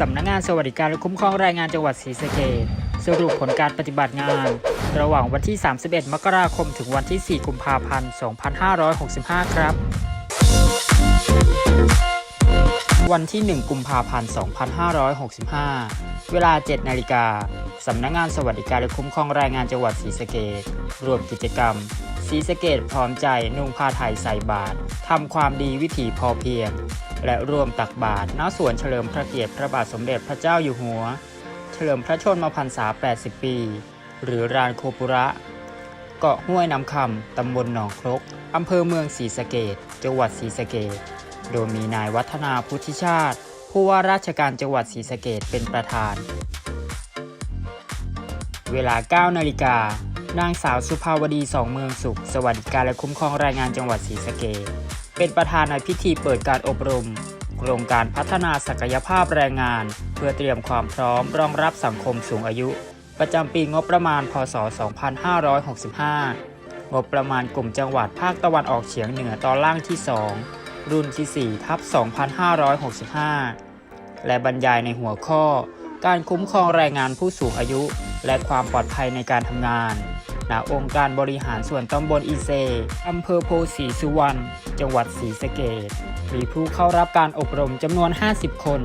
สำนักงานสวัสดิการและคุ้มครองแรงงานจังหวัดศรีสะเกษสรุปผลการปฏิบัติงาน ระหว่างวันที่ 31 มกราคม ถึงวันที่ 4 กุมภาพันธ์ 2565 ครับ วันที่ 1 กุมภาพันธ์ 2565 เวลา 7 นาฬิกา สำนักงานสวัสดิการและคุ้มครองแรงงานจังหวัดศรีสะเกษรวมกิจกรรมศรีสะเกษพร้อมใจนุ่งผ้าไทยใส่บาตรทำความดีวิถีพอเพียง และร่วมตักบาตรณสวนเฉลิมพระเกียรติพระบาทสมเด็จพระเจ้าอยู่หัว เฉลิมพระชนมพรรษา 80 ปี หรือรานโคปุระ เกาะห้วยน้ำคำตำบลหนองครกอำเภอเมืองศรีสะเกดจังหวัดศรีสะเกดโดยมีนายวัฒนาพุทธิชาติ ผู้ว่าราชการจังหวัดศรีสะเกดเป็นประธาน เวลา 9 นาฬิกานางสาวสุภาวดีสองเมืองสุข สวัสดิการและคุ้มครองแรงงานจังหวัดศรีสะเกด เป็นประธานในพิธีเปิดการอบรม โครงการพัฒนาศักยภาพแรงงาน เพื่อเตรียมความพร้อมรองรับสังคมสูงอายุ ประจำปีงบประมาณ พศ 2565 งบประมาณกลุ่มจังหวัดภาคตะวันออกเฉียงเหนือตอนล่างที่ 2 รุ่นที่ 4 ทับ 2565 และบรรยายในหัวข้อ การคุ้มครองแรงงานผู้สูงอายุ และความปลอดภัยในการทำงาน ณองค์การบริหารส่วนตำบลอีเซอำเภอโพธิ์ศรีสุวรรณ จังหวัดศรีสะเกษมีผู้เข้ารับการอบรมจำนวน 50 คน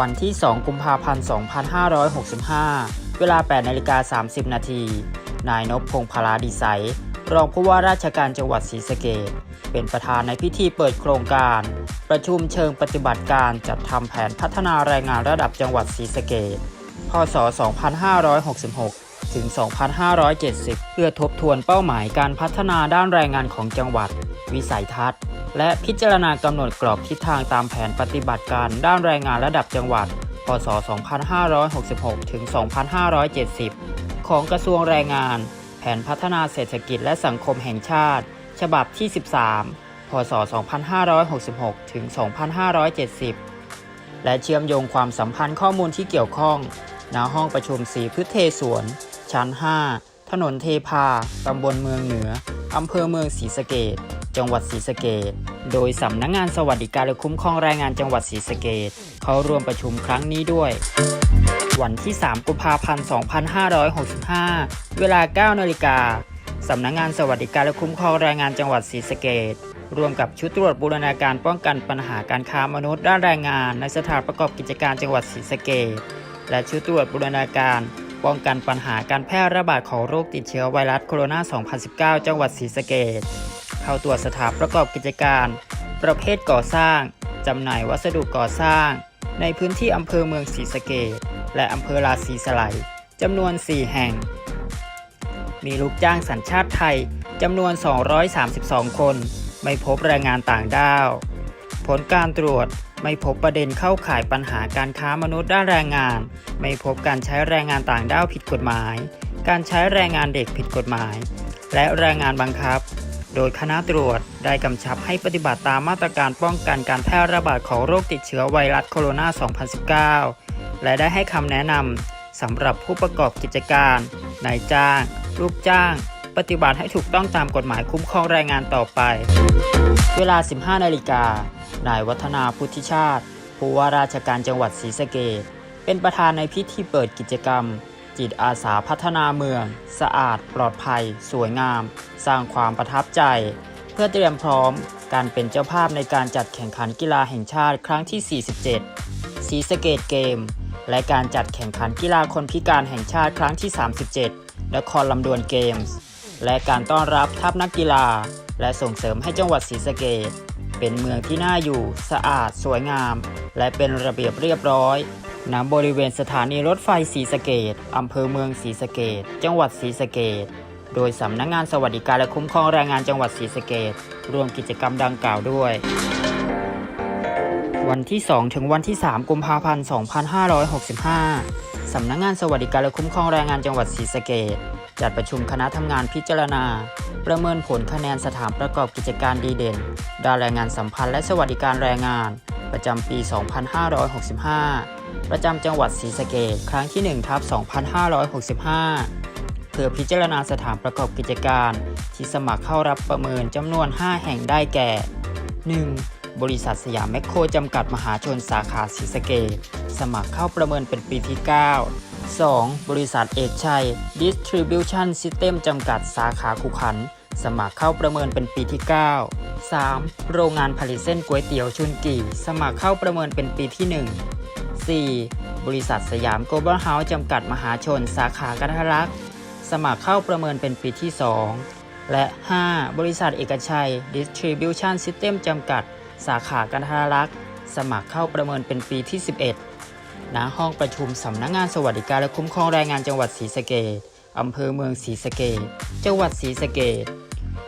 วันที่ 2 กุมภาพันธ์ 2565 เวลา 8นาฬิกา30 นาที นายนพพงษ์พลาดีไซรองผู้ว่าราชการจังหวัดศรีสะเกษเป็นประธานในพิธีเปิดโครงการ ประชุมเชิงปฏิบัติการจัดทำแผนพัฒนาแรงงานระดับจังหวัดศรีสะเกษพศ 2566 ถึง 2570 เพื่อทบทวนเป้าหมายการพัฒนาด้านแรงงานของจังหวัด วิสัยทัศน์ และพิจารณากำหนดกรอบทิศทางตามแผนปฏิบัติการด้านแรงงานระดับจังหวัด พศ 2566 ถึง 2570 ของกระทรวงแรงงาน แผนพัฒนาเศรษฐกิจและสังคมแห่งชาติ ฉบับที่ 13 พศ 2566 ถึง 2570และเชื่อมโยงความสัมพันธ์ข้อมูลที่เกี่ยวข้อง ณ ห้องประชุมสีพฤเทสวน ชั้น 5 ถนนเทพา ตำบลเมืองเหนือ อำเภอเมืองศรีสะเกดจังหวัดศรีสะเกดโดยสำนักงงานสวัสดิการและคุ้มครองแรงงานจังหวัดศรีสะเกดเขาร่วมประชุมครั้งนี้ด้วย วันที่ 3 กุมภาพันธ์ 2565 เวลา 9 นาฬิกาสำนักงงานสวัสดิการและคุ้มครองแรงงานจังหวัดศรีสะเกดร่วมกับชุดตรวจบูรณาการป้องกันปัญหาการค้ามนุษย์ด้านแรงงาน ในสถานประกอบกิจการจังหวัดศรีสะเกดและชุดตรวจบูรณาการ ป้องกันปัญหาการแพร่ระบาดของโรคติดเชื้อไวรัสโคโรนา 2019 จังหวัดศรีสะเกดเข้าตรวจสถานประกอบกิจการ ประเภทก่อสร้าง จำหน่ายวัสดุก่อสร้าง ในพื้นที่อำเภอเมืองศรีสะเกดและอำเภอราศีสไลยจำนวน 4 แห่ง มีลูกจ้างสัญชาติไทยจำนวน 232 คน ไม่พบแรงงานต่างด้าว ผลการตรวจไม่พบประเด็นเข้าข่ายปัญหาการค้ามนุษย์ด้านแรงงาน ไม่พบการใช้แรงงานต่างด้าวผิดกฎหมาย การใช้แรงงานเด็กผิดกฎหมาย และแรงงานบังคับ โดยคณะตรวจได้กำชับให้ปฏิบัติตามมาตรการป้องกันการแพร่ระบาดของโรคติดเชื้อไวรัสโคโรนา 2019 และได้ให้คำแนะนำสำหรับผู้ประกอบกิจการนายจ้าง ลูกจ้าง ปฏิบัติให้ถูกต้องตามกฎหมายคุ้มครองแรงงานต่อไป เวลา 15 นาฬิกา นายวัฒนาพุทธิชาติ ผู้ว่าราชการจังหวัดศรีสะเกษเป็นประธานในพิธีเปิดกิจกรรม จิตอาสาพัฒนาเมือง สะอาด ปลอดภัย สวยงาม สร้างความประทับใจ เพื่อเตรียมพร้อมการเป็นเจ้าภาพในการจัดแข่งขันกีฬาแห่งชาติครั้งที่ 47ศรีสะเกดเกม และการจัดแข่งขันกีฬาคนพิการแห่งชาติครั้งที่ 37นครลำดวนเกมส์และการต้อนรับทัพนักกีฬา และส่งเสริมให้จังหวัดศรีสะเกด เป็นเมืองที่น่าอยู่ สะอาด สวยงาม และเป็นระเบียบเรียบร้อยณบริเวณสถานีรถไฟศรีสะเกดอำเภอเมืองศรีสะเกดจังหวัดศรีสะเกดโดยสำนักงงานสวัสดิการและคุ้มครองแรงงานจังหวัดศรีสะเกดรวมกิจกรรมดังกล่าวด้วย วันที่ 2 ถึงวันที่ 3 กุมภาพันธ์ 2565 สำนักงงานสวัสดิการและคุ้มครองแรงงานจังหวัดศรีสะเกดจัดประชุมคณะทำงานพิจารณา ประเมินผลคะแนนสถานประกอบกิจการดีเด่น ด้านแรงงานสัมพันธ์และสวัสดิการแรงงาน ประจำปี 2565 ประจำจังหวัดศรีสะเกดครั้งที่1ทับ2565 เพื่อพิจารณาสถานประกอบกิจการ ที่สมัครเข้ารับประเมินจำนวน 5 แห่งได้แก่ 1. บริษัทสยามแมคโครจำกัดมหาชนสาขาศรีสะเกษสมัครเข้าประเมินเป็นปีที่ 9 2. บริษัทเอกชัย Distribution System จำกัดสาขาขุขัน สมัครเข้าประเมินเป็นปีที่ 9 3. โรงงานผลิตเส้นก๋วยเตี๋ยวชุนกี่ สมัครเข้าประเมินเป็นปีที่ 1 4. บริษัทสยามโกลบอลเฮาส์จำกัดมหาชน สาขากัทะลักสมัครเข้าประเมินเป็นปีที่ 2 และ 5. บริษัทเอกชัย Distribution System จำกัด สาขากันทะลักสมัครเข้าประเมินเป็นปีที่ 11 ณห้องประชุมสำนักงงานสวัสดิการและคุ้มครองแรงงานจังหวัดศรีสะเกษอำเภอเมืองศรีสะเกษจังหวัดศรีสะเกษ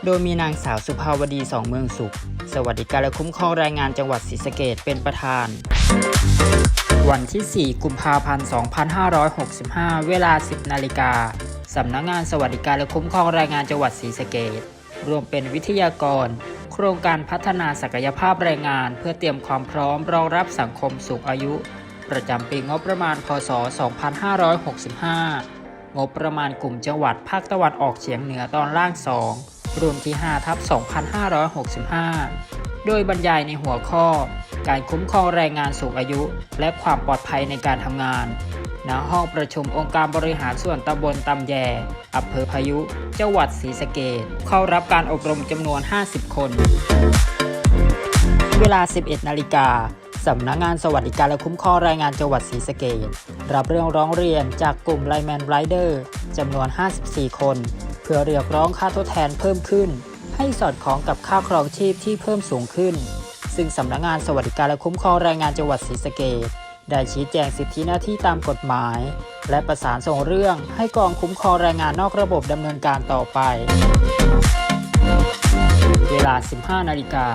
โดยมีนางสาวสุภาวดีสองเมืองสุข สวัสดิการและคุ้มครองแรงงานจังหวัดศรีสะเกษเป็นประธาน วันที่ 4 กุมภาพันธ์ 2565 เวลา 10 นาฬิกาสำนักงานสวัสดิการและคุ้มครองแรงงานจังหวัดศรีสะเกษรวมเป็นวิทยากร โครงการพัฒนาศักยภาพแรงงาน เพื่อเตรียมความพร้อมรองรับสังคมสูงอายุ ประจำปีงบประมาณ พศ 2565 งบประมาณกลุ่มจังหวัดภาคตะวันออกเฉียงเหนือตอนล่าง 2 รวมที่5ทับ 2565 โดยบรรยายในหัวข้อ การคุ้มครองแรงงานสูงอายุ และความปลอดภัยในการทำงานณห้องประชุมองค์การบริหารส่วนตำบลตำแยอำเภอพายุ จังหวัดศรีสะเกษเข้ารับการอบรมจำนวน 50 คน เวลา 11 นาฬิกา สำนักงานสวัสดิการและคุ้มครองแรงงานจังหวัดศรีสะเกษรับเรื่องร้องเรียนจากกลุ่มไลแมนไรเดอร์จำนวน 54 คน เพื่อเรียกร้องค่าทดแทนเพิ่มขึ้น ให้สอดคล้องกับค่าครองชีพที่เพิ่มสูงขึ้น ซึ่งสำนักงานสวัสดิการและคุ้มครองแรงงานจังหวัดศรีสะเกษได้ชี้แจงสิทธิหน้าที่ตามกฎหมาย และประสานส่งเรื่องให้กองคุ้มครองแรงงานนอกระบบดำเนินการต่อไป เวลา 15 นาฬิกา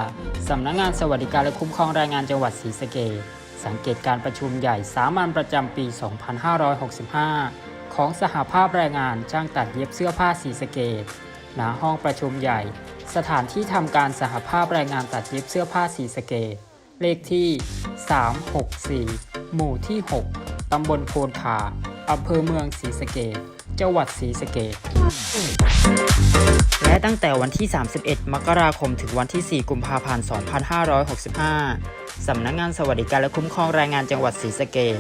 สำนักงานสวัสดิการและคุ้มครองแรงงานจังหวัดศรีสะเกษสังเกตการประชุมใหญ่สามัญประจำปี 2565 ของสหภาพแรงงานจ้างตัดเย็บเสื้อผ้าศรีสะเกษณห้องประชุมใหญ่ สถานที่ทำการสหภาพแรงงานตัดเย็บเสื้อผ้าศรีสะเกษเลขที่ 364 หมู่ที่ 6 ตำบลโพนขาอำเภอเมืองศรีสะเกษ จังหวัดศรีสะเกษและตั้งแต่วันที่ 31 มกราคมถึงวันที่ 4 กุมภาพันธ์ 2565 สำนักงานสวัสดิการและคุ้มครองแรงงานจังหวัดศรีสะเกษ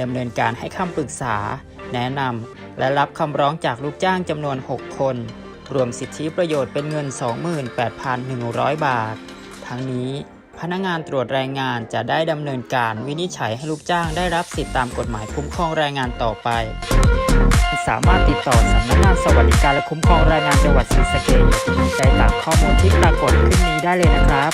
ดำเนินการให้คำปรึกษา แนะนำและรับคำร้องจากลูกจ้างจำนวน 6 คน รวมสิทธิประโยชน์เป็นเงิน 28,100 บาท ทั้งนี้พนักงานตรวจแรงงานจะได้ดำเนินการวินิจฉัยให้ลูกจ้างได้รับสิทธิตามกฎหมายคุ้มครองแรงงานต่อไป สามารถติดต่อสำนักงานสวัสดิการและคุ้มครองแรงงานจังหวัดศรีสะเกษได้ตามข้อมูลที่ปรากฏขึ้นนี้ได้เลยนะครับ